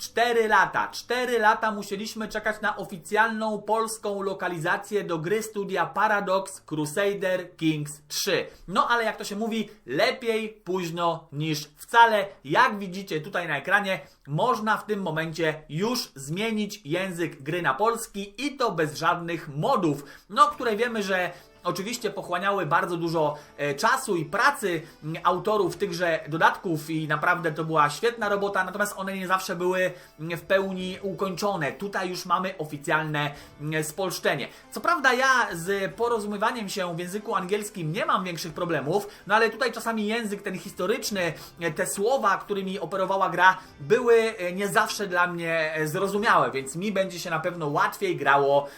4 lata. 4 lata musieliśmy czekać na oficjalną polską lokalizację do gry studia Paradox Crusader Kings 3. No ale jak to się mówi, lepiej późno niż wcale. Jak widzicie tutaj na ekranie, można w tym momencie już zmienić język gry na polski i to bez żadnych modów, no które wiemy, że oczywiście pochłaniały bardzo dużo e, czasu i pracy m, autorów tychże dodatków i naprawdę to była świetna robota, natomiast one nie zawsze były m, w pełni ukończone. Tutaj już mamy oficjalne m, spolszczenie. Co prawda ja z porozumiewaniem się w języku angielskim nie mam większych problemów, no ale tutaj czasami język ten historyczny, e, te słowa, którymi operowała gra, były e, nie zawsze dla mnie zrozumiałe, więc mi będzie się na pewno łatwiej grało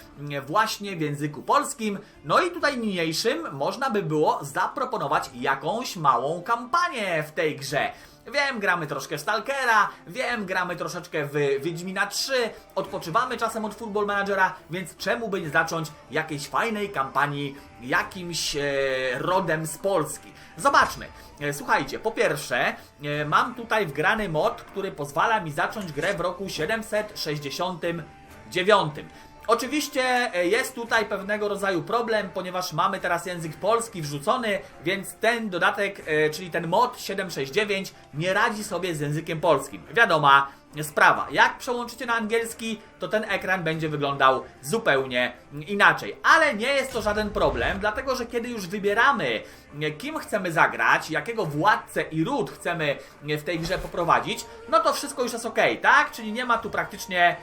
właśnie w języku polskim. No i tutaj niniejszym można by było zaproponować jakąś małą kampanię w tej grze. Wiem, gramy troszkę w Stalkera, wiem, gramy troszeczkę w Wiedźmina 3, odpoczywamy czasem od Football Managera, więc czemu by nie zacząć jakiejś fajnej kampanii jakimś e, rodem z Polski? Zobaczmy. E, Słuchajcie, po pierwsze, e, mam tutaj wgrany mod, który pozwala mi zacząć grę w roku 769. Oczywiście e, jest tutaj pewnego rodzaju problem, ponieważ mamy teraz język polski wrzucony, więc ten dodatek, e, czyli ten mod 769 nie radzi sobie z językiem polskim. Wiadoma sprawa. Jak przełączycie na angielski, to ten ekran będzie wyglądał zupełnie inaczej. Ale nie jest to żaden problem, dlatego że kiedy już wybieramy, e, kim chcemy zagrać, jakiego władcę i ród chcemy w tej grze poprowadzić, no to wszystko już jest ok, tak? Czyli nie ma tu praktycznie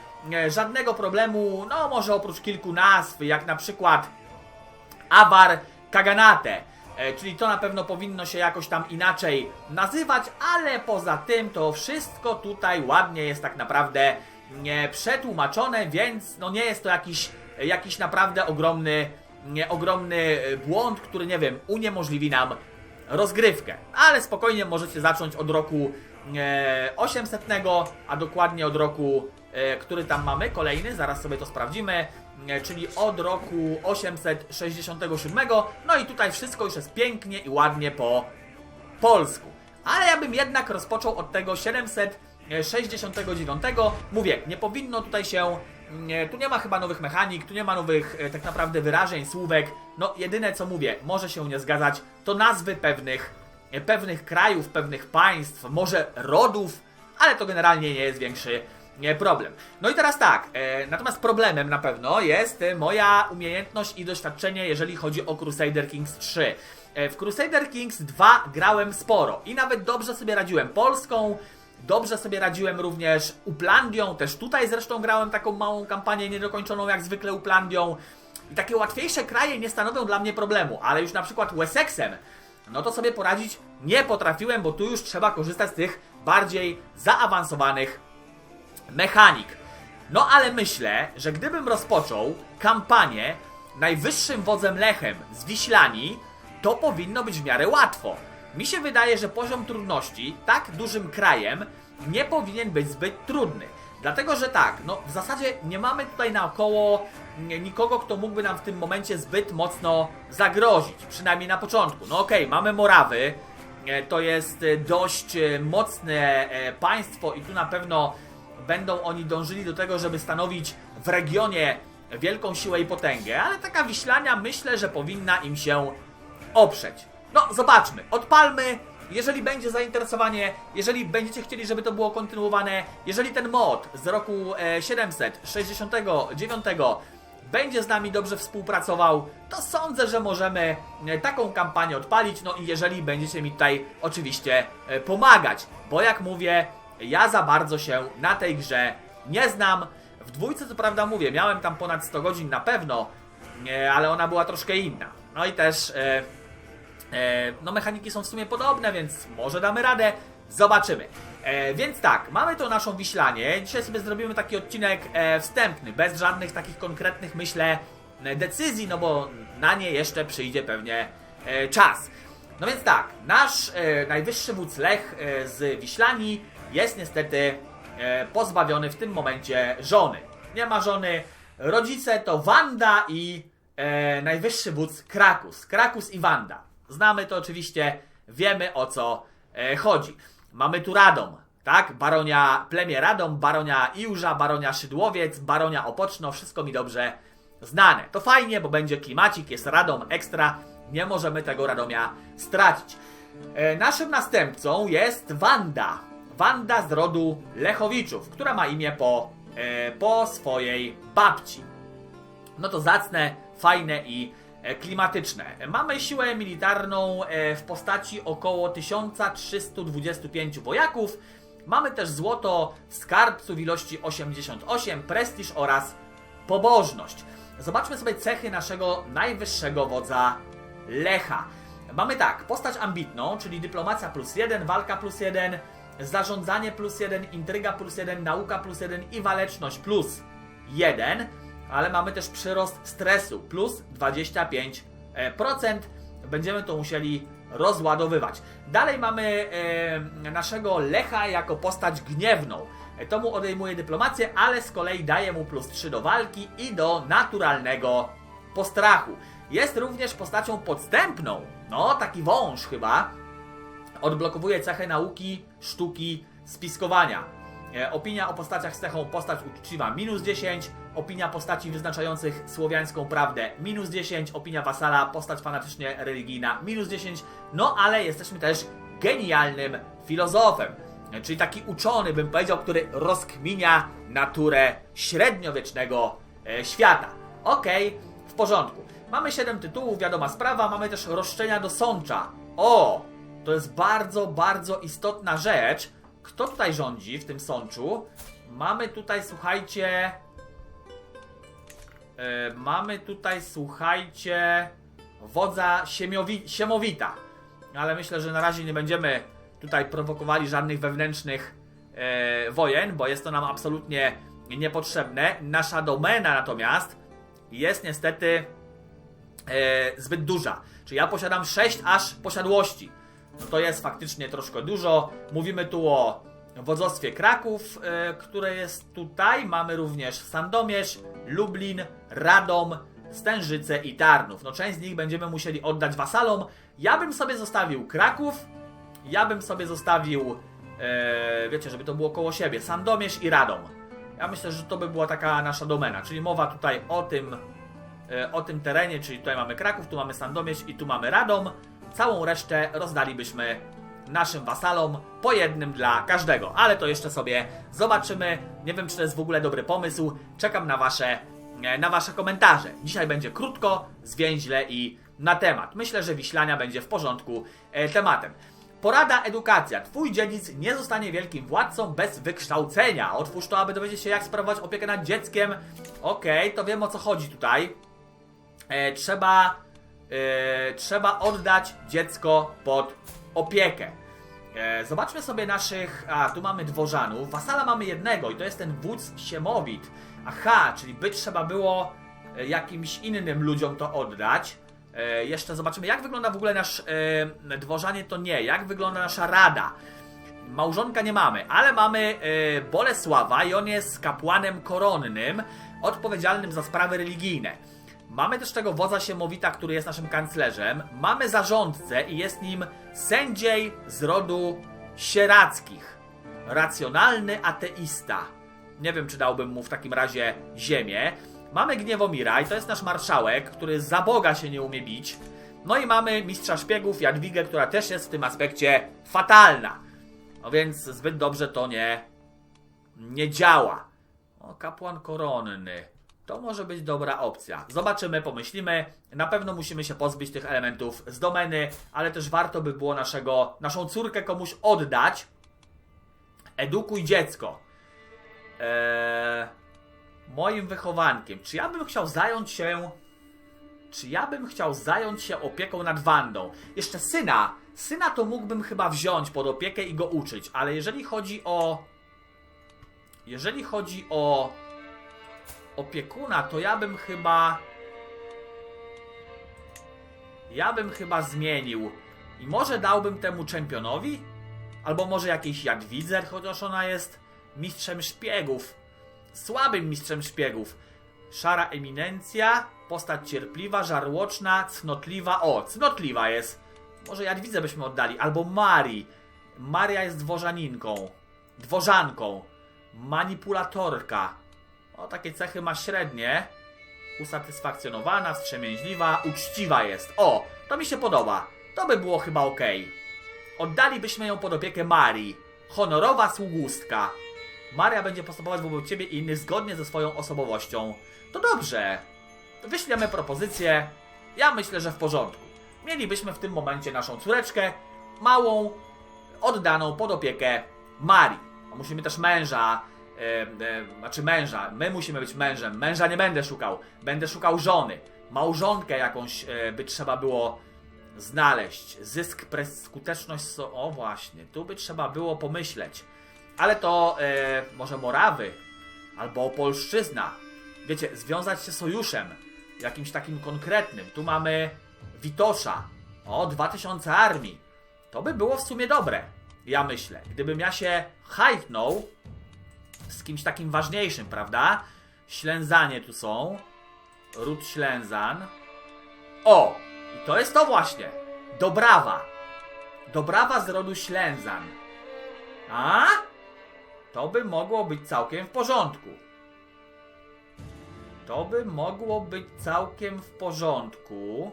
żadnego problemu, no może oprócz kilku nazw, jak na przykład Avar Kaganate. E, Czyli to na pewno powinno się jakoś tam inaczej nazywać, ale poza tym to wszystko tutaj ładnie jest tak naprawdę przetłumaczone, więc no nie jest to jakiś, jakiś naprawdę ogromny, ogromny e, błąd, który nie wiem, uniemożliwi nam rozgrywkę. Ale spokojnie możecie zacząć od roku e, 800, a dokładnie od roku, e, który tam mamy, kolejny, zaraz sobie to sprawdzimy, e, czyli od roku 867. No i tutaj wszystko już jest pięknie i ładnie po polsku. Ale ja bym jednak rozpoczął od tego 769. Mówię, nie powinno tutaj się. Nie, tu nie ma chyba nowych mechanik, tu nie ma nowych e, tak naprawdę wyrażeń, słówek. No, jedyne co mówię, może się nie zgadzać, to nazwy pewnych, e, pewnych krajów, pewnych państw, może rodów, ale to generalnie nie jest większy e, problem. No i teraz tak, e, natomiast problemem na pewno jest e, moja umiejętność i doświadczenie, jeżeli chodzi o Crusader Kings 3. E, w Crusader Kings 2 grałem sporo i nawet dobrze sobie radziłem Polską, Dobrze sobie radziłem również Uplandią, też tutaj zresztą grałem taką małą kampanię niedokończoną jak zwykle Uplandią. I takie łatwiejsze kraje nie stanowią dla mnie problemu, ale już na przykład Wessexem, no to sobie poradzić nie potrafiłem, bo tu już trzeba korzystać z tych bardziej zaawansowanych mechanik. No ale myślę, że gdybym rozpoczął kampanię najwyższym wodzem Lechem z Wiślani, to powinno być w miarę łatwo. Mi się wydaje, że poziom trudności tak dużym krajem nie powinien być zbyt trudny. Dlatego, że tak, no w zasadzie nie mamy tutaj naokoło nikogo, kto mógłby nam w tym momencie zbyt mocno zagrozić, przynajmniej na początku. No okej, mamy Morawy, e, to jest e, dość e, mocne państwo i tu na pewno będą oni dążyli do tego, żeby stanowić w regionie wielką siłę i potęgę, ale taka Wiślania myślę, że powinna im się oprzeć. No, zobaczmy, odpalmy. Jeżeli będzie zainteresowanie, jeżeli będziecie chcieli, żeby to było kontynuowane, jeżeli ten mod z roku e, 769 będzie z nami dobrze współpracował, to sądzę, że możemy e, taką kampanię odpalić. No i jeżeli będziecie mi tutaj oczywiście e, pomagać, bo jak mówię, ja za bardzo się na tej grze nie znam. W dwójce co prawda mówię, miałem tam ponad 100 godzin na pewno, e, ale ona była troszkę inna. No i też e, e, no mechaniki są w sumie podobne, więc może damy radę. Zobaczymy. Więc tak, mamy tą naszą Wiślanię. Dzisiaj sobie zrobimy taki odcinek wstępny, bez żadnych takich konkretnych, myślę, decyzji, no bo na nie jeszcze przyjdzie pewnie czas. No więc tak, nasz e, najwyższy wódz Lech e, z Wiślani jest niestety e, pozbawiony w tym momencie żony. Nie ma żony. Rodzice to Wanda i e, najwyższy wódz Krakus. Krakus i Wanda. Znamy to oczywiście, wiemy o co e, chodzi. Mamy tu Radom. Tak, baronia plemię Radom, baronia Iłża, baronia Szydłowiec, baronia Opoczno, wszystko mi dobrze znane. To fajnie, bo będzie klimacik, jest Radom ekstra, nie możemy tego Radomia stracić. E, naszym następcą jest Wanda. Wanda z rodu Lechowiczów, która ma imię po, e, po swojej babci. No to zacne, fajne i e, klimatyczne. Mamy siłę militarną e, w postaci około 1325 wojaków. Mamy też złoto w skarbcu w ilości 88, prestiż oraz pobożność. Zobaczmy sobie cechy naszego najwyższego wodza Lecha. Mamy tak, postać ambitną, czyli dyplomacja plus 1, walka plus 1, zarządzanie plus 1, intryga plus 1, nauka plus 1 i waleczność plus 1, ale mamy też przyrost stresu plus 25%. Będziemy to musieli rozładowywać. Dalej mamy e, naszego Lecha jako postać gniewną. E, To mu odejmuje dyplomację, ale z kolei daje mu plus 3 do walki i do naturalnego postrachu. Jest również postacią podstępną. No, taki wąż chyba. Odblokowuje cechę nauki, sztuki, spiskowania. E, Opinia o postaciach z cechą postać uczciwa minus 10, opinia postaci wyznaczających słowiańską prawdę minus 10, opinia wasala postać fanatycznie religijna minus 10, no ale jesteśmy też genialnym filozofem, E, czyli taki uczony bym powiedział, który rozkminia naturę średniowiecznego e, świata. Okej, w porządku. Mamy 7 tytułów, wiadoma sprawa, mamy też roszczenia do sącza. O, to jest bardzo, bardzo istotna rzecz. Kto tutaj rządzi w tym sączu? Mamy tutaj, słuchajcie. e, mamy tutaj, słuchajcie. Wodza Siemiowi, Siemowita. Ale myślę, że na razie nie będziemy tutaj prowokowali żadnych wewnętrznych e, wojen, bo jest to nam absolutnie niepotrzebne. Nasza domena natomiast jest niestety e, zbyt duża. Czyli ja posiadam 6 aż posiadłości. To jest faktycznie troszkę dużo. Mówimy tu o wodzostwie Kraków, e, które jest tutaj. Mamy również Sandomierz, Lublin, Radom, Stężyce i Tarnów. No część z nich będziemy musieli oddać wasalom. Ja bym sobie zostawił Kraków, ja bym sobie zostawił, e, wiecie, żeby to było koło siebie, Sandomierz i Radom. Ja myślę, że to by była taka nasza domena, czyli mowa tutaj o tym, e, o tym terenie, czyli tutaj mamy Kraków, tu mamy Sandomierz i tu mamy Radom. Całą resztę rozdalibyśmy naszym wasalom po jednym dla każdego, ale to jeszcze sobie zobaczymy. Nie wiem, czy to jest w ogóle dobry pomysł. Czekam na wasze, e, na wasze komentarze. Dzisiaj będzie krótko, zwięźle i na temat. Myślę, że Wiślania będzie w porządku e, tematem. Porada edukacja. Twój dziedzic nie zostanie wielkim władcą bez wykształcenia. Otwórz to, aby dowiedzieć się, jak sprawować opiekę nad dzieckiem. Okej, to wiem o co chodzi tutaj. E, trzeba, trzeba oddać dziecko pod opiekę. E, zobaczmy sobie naszych. A, tu mamy dworzanów. Wasala mamy jednego i to jest ten wódz Siemowit. Aha, czyli by trzeba było e, jakimś innym ludziom to oddać. Jeszcze zobaczymy, jak wygląda w ogóle nasz dworzanie, to nie. Jak wygląda nasza rada? Małżonka nie mamy, ale mamy Bolesława i on jest kapłanem koronnym, odpowiedzialnym za sprawy religijne. Mamy też tego wodza Siemowita, który jest naszym kanclerzem. Mamy zarządcę i jest nim sędziej z rodu sierackich. Racjonalny ateista. Nie wiem, czy dałbym mu w takim razie ziemię. Mamy Gniewomira i to jest nasz marszałek, który za Boga się nie umie bić. No i mamy mistrza szpiegów Jadwigę, która też jest w tym aspekcie fatalna. No więc zbyt dobrze to nie, nie działa. O, kapłan koronny. To może być dobra opcja. Zobaczymy, pomyślimy. Na pewno musimy się pozbyć tych elementów z domeny, ale też warto by było naszego, naszą córkę komuś oddać. Edukuj dziecko. Eee, moim wychowankiem. Czy ja bym chciał zająć się. Czy ja bym chciał zająć się opieką nad Wandą? Jeszcze syna. Syna to mógłbym chyba wziąć pod opiekę i go uczyć, ale jeżeli chodzi o. Jeżeli chodzi o opiekuna, to ja bym chyba. Ja bym chyba zmienił. I może dałbym temu czempionowi? Albo może jakiejś Jadwidze, chociaż ona jest mistrzem szpiegów. Słabym mistrzem szpiegów. Szara eminencja, postać cierpliwa, żarłoczna, cnotliwa. O, cnotliwa jest. Może Jadwidze byśmy oddali. Albo Marii. Maria jest dworzaninką. dworzanką, manipulatorka. O, takie cechy ma średnie. Usatysfakcjonowana, wstrzemięźliwa, uczciwa jest. O, to mi się podoba. To by było chyba ok. Oddalibyśmy ją pod opiekę Marii. Honorowa sługustka. Maria będzie postępować wobec ciebie i innych zgodnie ze swoją osobowością. To dobrze. Wyślemy propozycję. Ja myślę, że w porządku. Mielibyśmy w tym momencie naszą córeczkę, małą, oddaną pod opiekę Marii. A musimy też męża, e, znaczy męża. My musimy być mężem. Męża nie będę szukał. Będę szukał żony. Małżonkę jakąś e, by trzeba było znaleźć. Zysk, pres, skuteczność. So, o właśnie, tu by trzeba było pomyśleć. Ale to e, może Morawy albo Opolszczyzna. Wiecie, związać się sojuszem jakimś takim konkretnym. Tu mamy Witosza. O, 2000 armii. To by było w sumie dobre. Ja myślę. Gdybym ja się hajtnął z kimś takim ważniejszym, prawda? Ślęzanie tu są. Ród Ślęzan. O! I to jest to właśnie. Dobrawa. Dobrawa z rodu Ślęzan. A? To by mogło być całkiem w porządku. To by mogło być całkiem w porządku.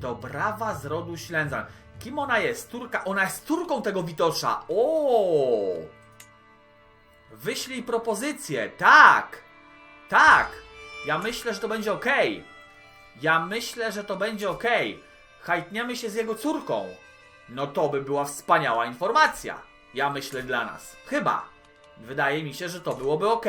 Dobrawa z rodu Ślęzan. Kim ona jest? Turka. Ona jest Turką tego Witosza. O! Wyślij propozycję. Tak! Tak! Ja myślę, że to będzie ok. Ja myślę, że to będzie ok. Hajtniemy się z jego córką. No to by była wspaniała informacja. Ja myślę dla nas. Chyba. Wydaje mi się, że to byłoby ok.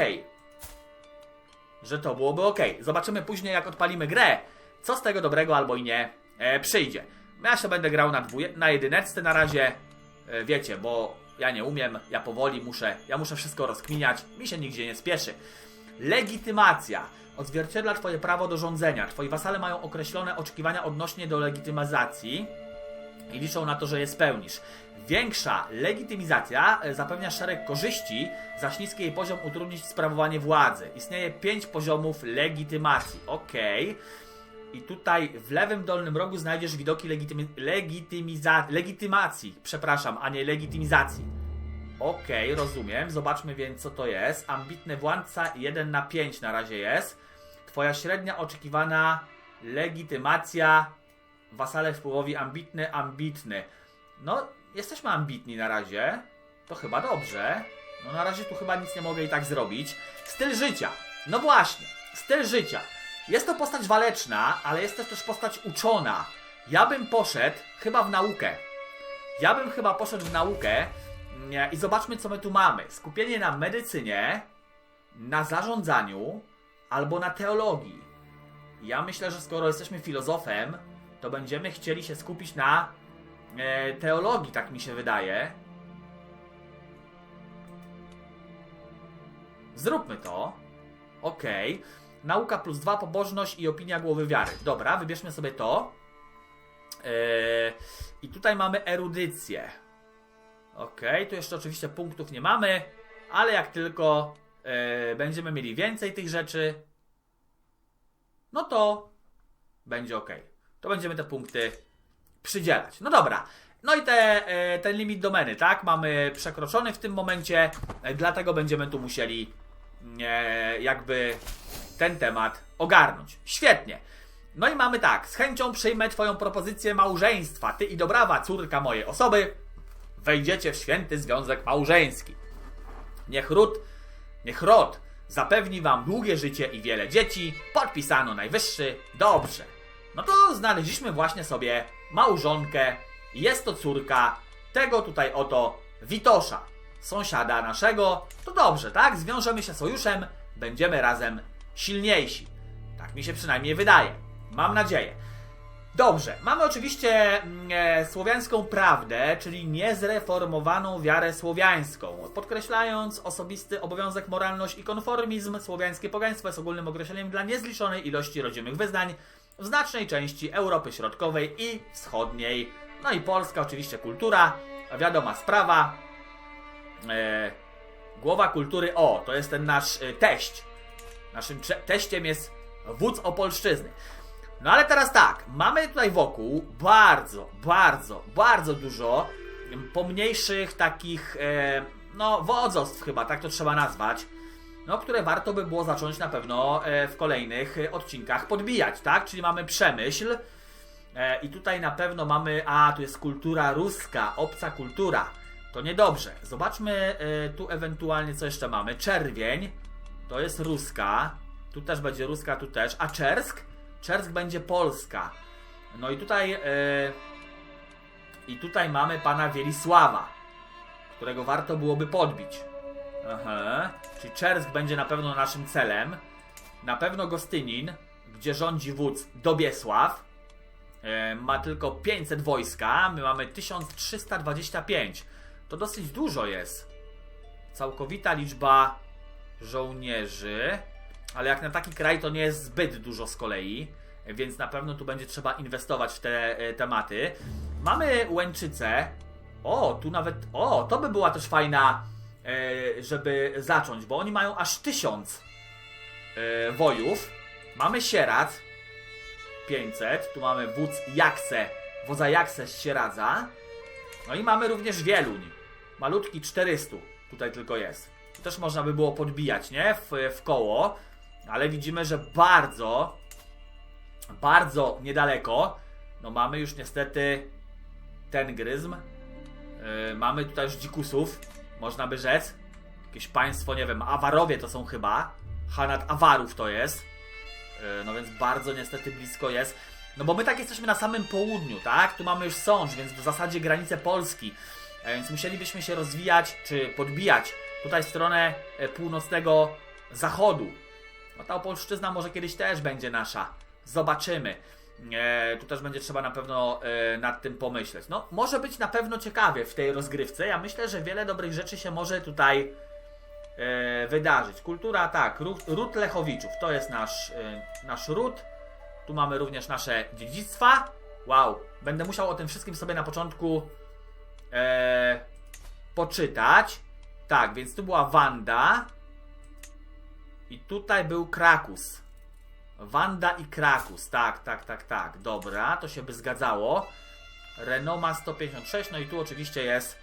Że to byłoby ok. Zobaczymy później, jak odpalimy grę, co z tego dobrego albo i nie e, przyjdzie. Ja się będę grał na, dwuje, na jedyneczce na razie. E, wiecie, bo ja nie umiem, ja powoli muszę, ja muszę wszystko rozkminiać, mi się nigdzie nie spieszy. Legitymacja. Odzwierciedla Twoje prawo do rządzenia. Twoi wasale mają określone oczekiwania odnośnie do legitymizacji i liczą na to, że je spełnisz. Większa legitymizacja e, zapewnia szereg korzyści, zaś niski jej poziom utrudnić sprawowanie władzy. Istnieje pięć poziomów legitymacji. Ok. I tutaj w lewym dolnym rogu znajdziesz widoki legitymi legitymiza legitymacji, przepraszam, a nie legitymizacji. Ok, rozumiem. Zobaczmy więc, co to jest. Ambitny władca 1 na 5 na razie jest. Twoja średnia oczekiwana legitymacja. Wasale wpływowi ambitny, ambitny. No, jesteśmy ambitni na razie. To chyba dobrze. No na razie tu chyba nic nie mogę i tak zrobić. Styl życia. No właśnie, styl życia. Jest to postać waleczna, ale jest też postać uczona. Ja bym poszedł chyba w naukę. Ja bym chyba poszedł w naukę nie, i zobaczmy, co my tu mamy. Skupienie na medycynie, na zarządzaniu albo na teologii. Ja myślę, że skoro jesteśmy filozofem, to będziemy chcieli się skupić na e, teologii, tak mi się wydaje. Zróbmy to. Okej. Nauka plus dwa, pobożność i opinia głowy wiary. Dobra, wybierzmy sobie to. Eee, I tutaj mamy erudycję. Okej, tu jeszcze oczywiście punktów nie mamy, ale jak tylko e, będziemy mieli więcej tych rzeczy, no to będzie ok. To będziemy te punkty przydzielać. No dobra. No i te, e, ten limit domeny, tak? Mamy przekroczony w tym momencie, e, dlatego będziemy tu musieli e, jakby ten temat ogarnąć. Świetnie. No i mamy tak, z chęcią przyjmę Twoją propozycję małżeństwa. Ty i Dobrawa, córka mojej osoby, wejdziecie w święty związek małżeński. Niech ród, niech rod zapewni Wam długie życie i wiele dzieci. Podpisano najwyższy. Dobrze. No to znaleźliśmy właśnie sobie małżonkę. Jest to córka tego tutaj oto Witosza, sąsiada naszego. To dobrze, tak? Zwiążemy się sojuszem, będziemy razem silniejsi. Tak mi się przynajmniej wydaje. Mam nadzieję. Dobrze, mamy oczywiście mm, e, słowiańską prawdę, czyli niezreformowaną wiarę słowiańską. Podkreślając osobisty obowiązek, moralność i konformizm, słowiańskie pogaństwo jest ogólnym określeniem dla niezliczonej ilości rodzimych wyznań w znacznej części Europy Środkowej i Wschodniej. No i Polska, oczywiście kultura, wiadoma sprawa. E, głowa kultury, o, to jest ten nasz e, teść. Naszym teściem jest wódz Opolszczyzny. No ale teraz tak, mamy tutaj wokół bardzo, bardzo, bardzo dużo pomniejszych takich, e, no wodzostw chyba, tak to trzeba nazwać, no które warto by było zacząć na pewno e, w kolejnych odcinkach podbijać, tak? Czyli mamy przemyśl e, i tutaj na pewno mamy, a tu jest kultura ruska, obca kultura, to niedobrze. Zobaczmy e, tu ewentualnie co jeszcze mamy, czerwień, to jest ruska, tu też będzie ruska, tu też, a czersk? Czersk będzie polska. No i tutaj e, i tutaj mamy pana Wielisława, którego warto byłoby podbić. Aha. Czyli Czersk będzie na pewno naszym celem. Na pewno Gostynin, gdzie rządzi wódz Dobiesław. E, ma tylko 500 wojska, my mamy 1325. To dosyć dużo jest. Całkowita liczba żołnierzy. Ale jak na taki kraj to nie jest zbyt dużo z kolei. Więc na pewno tu będzie trzeba inwestować w te e, tematy. Mamy Łęczycę. O, tu nawet. O, to by była też fajna, e, żeby zacząć, bo oni mają aż tysiąc e, wojów. Mamy Sieradz 500. Tu mamy wódz Jakse, wodza Jakse z Sieradza. No i mamy również Wieluń. Malutki 400 tutaj tylko jest. Też można by było podbijać, nie? W, w koło. Ale widzimy, że bardzo, bardzo niedaleko, no mamy już niestety ten gryzm. Yy, mamy tutaj już dzikusów, można by rzec. Jakieś państwo, nie wiem, Awarowie to są chyba. Hanat Awarów to jest. Yy, no więc bardzo niestety blisko jest. No bo my tak jesteśmy na samym południu, tak? Tu mamy już Sącz, więc w zasadzie granice Polski. E, Więc musielibyśmy się rozwijać, czy podbijać tutaj w stronę e, północnego zachodu. No ta Opolszczyzna może kiedyś też będzie nasza. Zobaczymy. E, tu też będzie trzeba na pewno e, nad tym pomyśleć. No, może być na pewno ciekawie w tej rozgrywce. Ja myślę, że wiele dobrych rzeczy się może tutaj e, wydarzyć. Kultura, tak, ród, ród Lechowiczów, to jest nasz, e, nasz ród. Tu mamy również nasze dziedzictwa. Wow, będę musiał o tym wszystkim sobie na początku e, poczytać. Tak, więc tu była Wanda. I tutaj był Krakus. Wanda i Krakus. Tak, tak, tak, tak. Dobra, to się by zgadzało. Renoma 156. No i tu oczywiście jest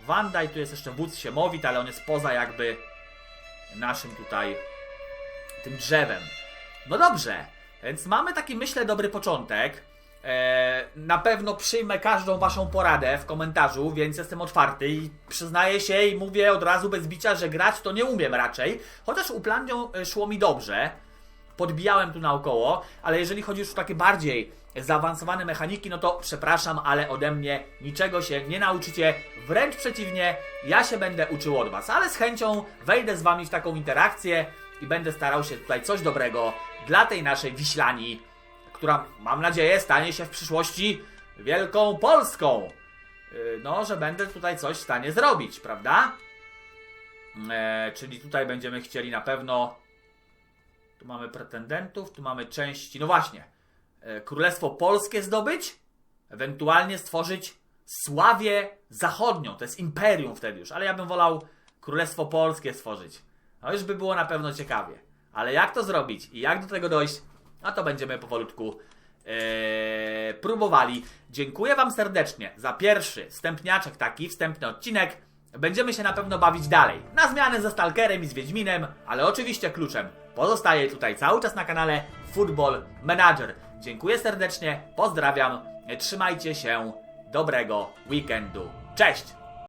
Wanda i tu jest jeszcze wódz Siemowit, ale on jest poza jakby naszym tutaj tym drzewem. No dobrze, więc mamy taki myślę dobry początek. E, na pewno przyjmę każdą waszą poradę w komentarzu, więc jestem otwarty i przyznaję się i mówię od razu bez bicia, że grać to nie umiem raczej. Chociaż u Plandią e, szło mi dobrze. Podbijałem tu naokoło, ale jeżeli chodzi już o takie bardziej zaawansowane mechaniki, no to przepraszam, ale ode mnie niczego się nie nauczycie. Wręcz przeciwnie, ja się będę uczył od was, ale z chęcią wejdę z wami w taką interakcję i będę starał się tutaj coś dobrego dla tej naszej Wiślani, która mam nadzieję stanie się w przyszłości Wielką Polską. Yy, No, że będę tutaj coś w stanie zrobić, prawda? E, czyli tutaj będziemy chcieli na pewno. Tu mamy pretendentów, tu mamy części. No właśnie, e, Królestwo Polskie zdobyć, ewentualnie stworzyć Sławię Zachodnią. To jest imperium wtedy już, ale ja bym wolał Królestwo Polskie stworzyć. No już by było na pewno ciekawie. Ale jak to zrobić i jak do tego dojść, no to będziemy powolutku e, próbowali. Dziękuję Wam serdecznie za pierwszy wstępniaczek taki, wstępny odcinek. Będziemy się na pewno bawić dalej. Na zmianę ze Stalkerem i z Wiedźminem, ale oczywiście kluczem pozostaje tutaj cały czas na kanale Football Manager. Dziękuję serdecznie, pozdrawiam, trzymajcie się, dobrego weekendu. Cześć!